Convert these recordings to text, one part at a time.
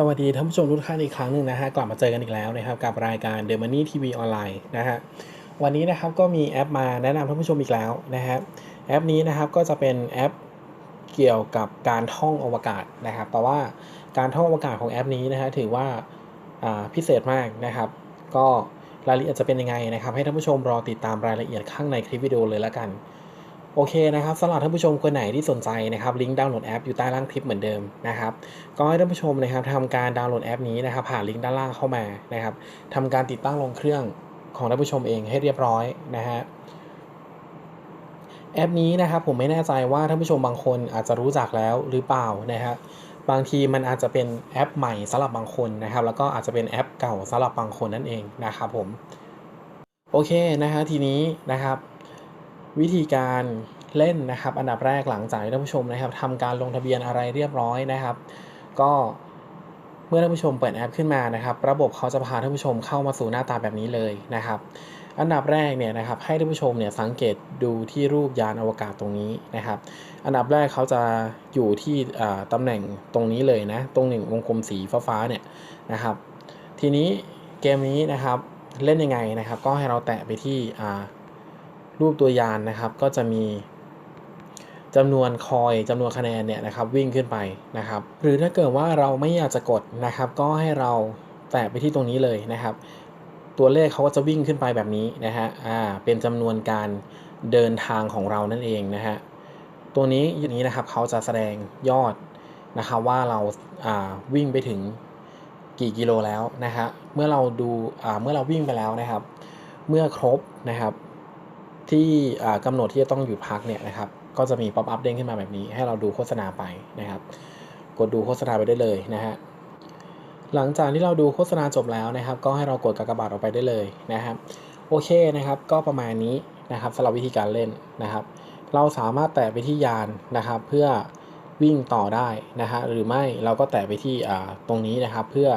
สวัสดีท่านผู้ชมทุกท่านอีกครั้งหนึ่งนะฮะกลับมาเจอกันอีกแล้วนะครับกับรายการ The Money TV ออนไลน์นะฮะวันนี้นะครับก็มีแอปมาแนะนำท่านผู้ชมอีกแล้วนะฮะแอปนี้นะครับก็จะเป็นแอปเกี่ยวกับการท่องอวกาศนะครับแต่ว่าการท่องอวกาศของแอปนี้นะฮะถือว่าพิเศษมากนะครับ ก็รายละเอียดจะเป็นยังไงนะครับ ให้ท่านผู้ชมรอติดตามรายละเอียดข้างในคลิปวิดีโอเลยล้วกัน โอเคนะครับสำหรับท่านผู้ชมคนไหนที่สนใจนะครับลิงก์ดาวน์โหลดแอปอยู่ใต้ล่างคลิปเหมือนเดิมนะครับก็ให้ท่านผู้ชมนะครับทำการดาวน์โหลดแอปนี้นะครับผ่านลิงก์ด้านล่างเข้ามานะครับทำการติดตั้งลงเครื่องของท่านผู้ชมเองให้เรียบร้อยนะฮะแอปนี้นะครับผมไม่แน่ใจว่าท่านผู้ชมบางคนอาจจะรู้จักแล้วหรือเปล่านะฮะบางทีมันอาจจะเป็นแอปใหม่สำหรับบางคนนะครับ แล้วก็อาจจะเป็นแอปเก่าสำหรับบางคนนั่นเองนะครับผมโอเคนะฮะทีนี้นะครับ วิธีการเล่นนะครับ อันดับแรกหลังจากท่านผู้ชมนะครับทำการลงทะเบียนอะไรเรียบร้อยนะครับ ก็เมื่อท่านผู้ชมเปิดแอปขึ้นมานะครับ ระบบเขาจะพาท่านผู้ชมเข้ามาสู่หน้าตาแบบนี้เลยนะครับ อันดับแรกเนี่ยนะครับให้ท่านผู้ชมเนี่ยสังเกตดูที่รูปยานอวกาศตรงนี้นะครับ อันดับแรกเขาจะอยู่ที่ตำแหน่งตรงนี้เลยนะตรงหนึ่งวงกลมสีฟ้าๆเนี่ยนะครับ ทีนี้เกมนี้นะครับเล่นยังไงนะครับ ก็ให้เราแตะไปที่อ่า รูปตัวยานนะครับ ก็จะมีจำนวนคอยจำนวนคะแนนเนี่ยนะครับวิ่งขึ้นไปนะครับ หรือถ้าเกิดว่าเราไม่อยากจะกดนะครับ ก็ให้เราแตะไปที่ตรงนี้เลยนะครับ ตัวเลขเขาก็จะวิ่งขึ้นไปแบบนี้นะฮะอ่าเป็นจำนวนการเดินทางของเรานั่นเองนะฮะตัวนี้อย่างนี้นะครับเขาจะแสดงยอดนะครับว่าเราอ่าวิ่งไปถึงกี่กิโลแล้วนะฮะเมื่อเราดูอ่าเมื่อเราวิ่งไปแล้วนะครับ เมื่อครบนะครับ ที่อ่ากำหนดที่จะต้องหยุดพักเนี่ยนะครับ ก็จะมีป๊อปอัพเด้งขึ้นมาแบบนี้ ให้เราดูโฆษณาไปนะครับ กดดูโฆษณาไปได้เลยนะฮะ หลังจากที่เราดูโฆษณาจบแล้วนะครับ ก็ให้เรากดกากบาทออกไปได้เลยนะครับ โอเคนะครับ ก็ประมาณนี้นะครับสำหรับวิธีการเล่นนะครับ เราสามารถแตะไปที่ยานนะครับ เพื่อวิ่งต่อได้นะฮะ หรือไม่เราก็แตะไปที่ตรงนี้นะครับ เพื่อ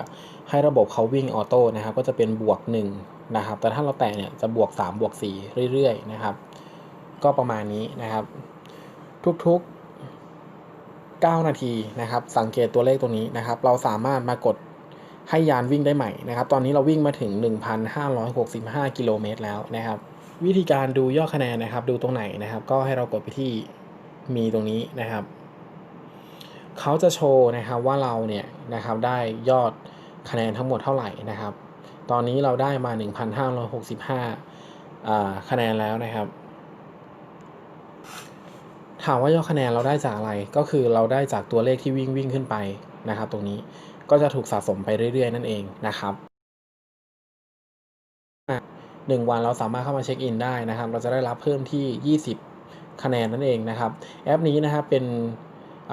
ให้ระบบเขาวิ่งออโต้นะครับก็จะเป็นบวก1นะครับแต่ถ้าเราแตะเนี่ยจะบวก 3 บวก 4 เรื่อยๆนะครับ ก็ประมาณนี้นะครับ ทุกๆ 9 นาทีนะครับ สังเกตตัวเลขตัวนี้นะครับ เราสามารถมากดให้ยานวิ่งได้ใหม่นะครับ ตอนนี้เราวิ่งมาถึง 1,565 กิโลเมตรแล้วนะครับ วิธีการดูยอดคะแนนนะครับ ดูตรงไหนนะครับ ก็ให้เรากดไปที่มีตรงนี้นะครับ เขาจะโชว์นะครับว่าเราเนี่ยนะครับได้ยอด คะแนนทั้งหมดเท่าไหร่นะครับ ตอนนี้เราได้มา 1,565อ่าคะแนนแล้วนะครับ ถามว่ายอดคะแนนเราได้จากอะไรก็คือเราได้จากตัวเลขที่วิ่งวิ่งขึ้นไปนะครับ ตรงนี้ก็จะถูกสะสมไปเรื่อย ๆ นั่นเองนะครับหนึ่งวันเราสามารถเข้ามาเช็คอินได้นะครับ เราจะได้รับเพิ่มที่ 20 คะแนนนั่นเองนะครับ แอปนี้นะครับเป็น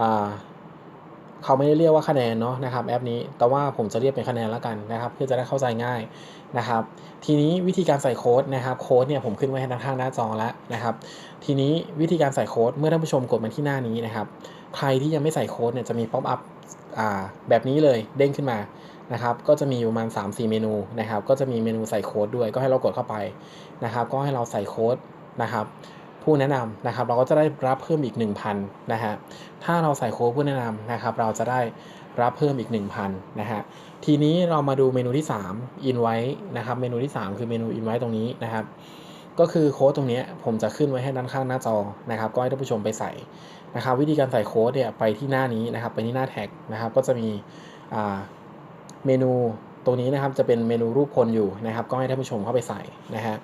อ่า เขาไม่ได้เรียกว่าคะแนนเนาะนะครับแอปนี้ แต่ว่าผมจะเรียกเป็นคะแนนแล้วกันนะครับ เพื่อจะได้เข้าใจง่ายนะครับ ทีนี้วิธีการใส่โค้ดนะครับโค้ดเนี่ยผมขึ้นไว้ให้ด้างหน้าจอแล้วนะครับ ทีนี้วิธีการใส่โค้ดเมื่อท่านผู้ชมกดมาที่หน้านี้นะครับ ใครที่ยังไม่ใส่โค้ดเนี่ยจะมีป๊อปอัพอ่าแบบนี้เลยเด้งขึ้นมานะครับ ก็จะมีอยู่ประมาณ3-4 เมนูนะครับ ก็จะมีเมนูใส่โค้ดด้วย ก็ให้เรากดเข้าไปนะครับ ก็ให้เราใส่โค้ดนะครับ ผู้แนะนำนะครับ เราก็จะได้รับเพิ่มอีก 1,000นะฮะถ้าเราใส่โค้ดผู้แนะนำนะครับ เราจะได้รับเพิ่มอีก 1,000นะฮะทีนี้เรามาดูเมนูที่ 3 invite นะครับเมนูที่ 3 คือเมนู invite ตรงนี้นะครับ ก็คือโค้ดตรงนี้ผมจะขึ้นไว้ให้ด้านข้างหน้าจอนะครับ ก็ให้ท่านผู้ชมไปใส่นะครับ วิธีการใส่โค้ดเนี่ยไปที่หน้านี้นะครับ ไปที่หน้าแท็กนะครับ ก็จะมีอ่าเมนูตรงนี้นะครับจะเป็นเมนูรูปคนอยู่นะครับ ก็ให้ท่านผู้ชมเข้าไปใส่นะฮะ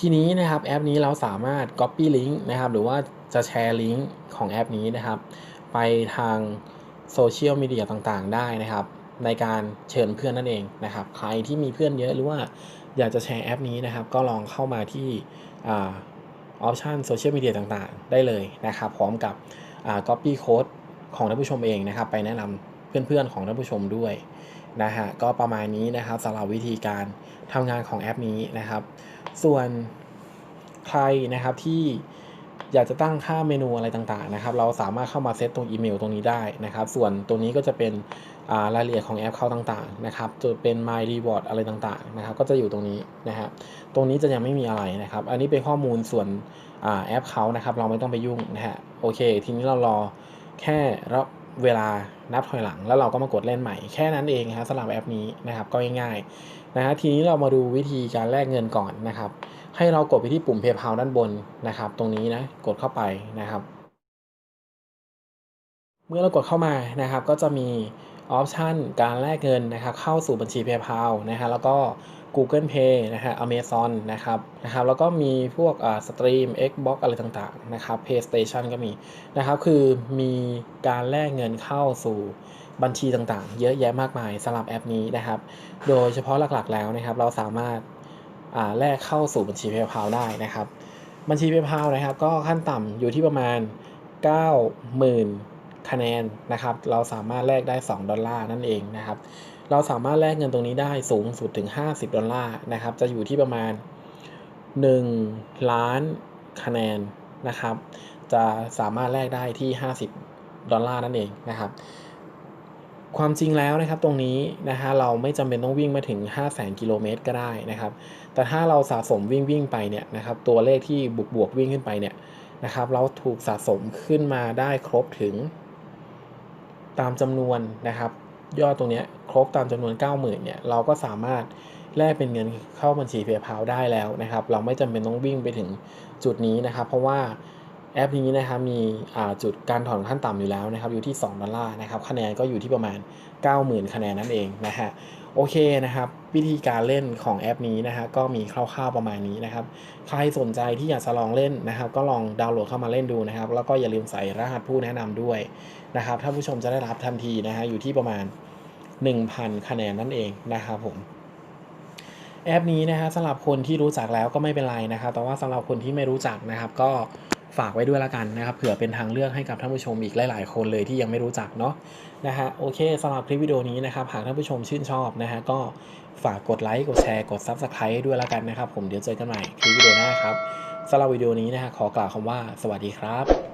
ทีนี้นะครับแอปนี้เราสามารถ Copy Link นะครับ หรือว่าจะแชร์ลิงก์ของแอปนี้นะครับ ไปทางโซเชียลมีเดียต่างๆ ได้นะครับ ในการเชิญเพื่อนนั่นเองนะครับ ใครที่มีเพื่อนเยอะหรือว่าอยากจะแชร์แอปนี้นะครับ ก็ลองเข้ามาที่ออปชันโซเชียลมีเดียต่างๆ ได้เลยนะครับ พร้อมกับอ่า copy code ของท่านผู้ชมเองนะครับ ไปแนะนำเพื่อนๆของท่านผู้ชมด้วย นะฮะก็ประมาณนี้นะครับสำหรับวิธีการทำงานของแอปนี้นะครับ ส่วนใครนะครับที่อยากจะตั้งค่าเมนูอะไรต่างๆนะครับ เราสามารถเข้ามาเซตตรงอีเมลตรงนี้ได้นะครับ ส่วนตรงนี้ก็จะเป็นรายละเอียดของแอปเขาต่างๆนะครับจะเป็น My Reward อะไรต่างๆนะครับ ก็จะอยู่ตรงนี้นะฮะตรงนี้จะยังไม่มีอะไรนะครับ อันนี้เป็นข้อมูลส่วนอแอปเขานะครับ เราไม่ต้องไปยุ่งนะฮะโอเค ทีนี้เรารอแค่รับ เวลานับถอยหลัง แล้วเราก็มากดเล่นใหม่แค่นั้นเองนะครับสำหรับแอปนี้นะครับก็ง่ายๆนะฮะทีนี้เรามาดูวิธีการแลกเงินก่อนนะครับ ให้เรากดไปที่ปุ่ม PayPal ด้านบนนะครับ ตรงนี้นะกดเข้าไปนะครับ เมื่อเรากดเข้ามานะครับ ก็จะมีออปชันการแลกเงินนะครับ เข้าสู่บัญชี PayPal นะฮะแล้วก็ Google Pay นะฮะ Amazon นะครับนะครับแล้วก็มีพวกอ่าสตรีม Xbox อะไรต่างๆนะครับ PlayStation ก็มีนะครับคือมีการแลกเงินเข้าสู่บัญชีต่างๆ เยอะแยะมากมายสำหรับแอปนี้นะครับ โดยเฉพาะหลักๆแล้วนะครับ เราสามารถอ่าแลกเข้าสู่บัญชี PayPal ได้นะครับ บัญชี PayPal นะครับ ก็ขั้นต่ำอยู่ที่ประมาณ 90,000 คะแนนนะครับ เราสามารถแลกได้ 2 ดอลลาร์นั่นเองนะครับ เราสามารถแลกเงินตรงนี้ได้สูงสุดถึง 50 ดอลลาร์นะครับ จะอยู่ที่ประมาณ 1 ล้านคะแนนนะครับ จะสามารถแลกได้ที่ 50 ดอลลาร์นั่นเองนะครับ ความจริงแล้วนะครับตรงนี้นะฮะเราไม่จำเป็นต้องวิ่งมาถึง 5 0 0 0 0 0 กิโลเมตรก็ได้นะครับ แต่ถ้าเราสะสมวิ่งวิ่งไปเนี่ยนะครับ ตัวเลขที่บวกบวกวิ่งขึ้นไปเนี่ยนะครับ เราถูกสะสมขึ้นมาได้ครบถึงตามจำนวนนะครับ ยอดตรงนี้ครบตามจำนวน 90,000เนี่ยเราก็สามารถแลกเป็นเงินเข้าบัญชี PayPal ได้แล้วนะครับ เราไม่จำเป็นต้องวิ่งไปถึงจุดนี้นะครับ เพราะว่า แอปนี้นะครับมีจุดการถอนขั้นต่ำอยู่แล้วนะครับอยู่ที่ 2 ดอลลาร์นะครับคะแนนก็อยู่ที่ประมาณ 90,000 คะแนนนั่นเองนะฮะโอเคนะครับ วิธีการเล่นของแอปนี้นะฮะก็มีคร่าวๆประมาณนี้นะครับ ใครสนใจที่อยากจะลองเล่นนะครับ ก็ลองดาวน์โหลดเข้ามาเล่นดูนะครับ แล้วก็อย่าลืมใส่รหัสผู้แนะนำด้วยนะครับท่านผู้ชมจะได้รับทันทีนะฮะอยู่ที่ประมาณ 1,000 คะแนนนั่นเองนะครับผมแอปนี้นะฮะสำหรับคนที่รู้จักแล้วก็ไม่เป็นไรนะครับ แต่ว่าสำหรับคนที่ไม่รู้จักนะครับ ก็ ฝากไว้ด้วยละกันนะครับเผื่อเป็นทางเลือกให้กับท่านผู้ชมอีกหลาย ๆ คนเลยที่ยังไม่รู้จักเนาะนะฮะโอเคสำหรับคลิปวิดีโอนี้นะครับหากท่านผู้ชมชื่นชอบนะฮะก็ฝากกดไลค์กดแชร์กด Subscribe ด้วยละกันนะครับผมเดี๋ยวเจอกันใหม่คลิปวิดีโอหน้าครับสำหรับวิดีโอนี้นะฮะขอกล่าวคำว่าสวัสดีครับ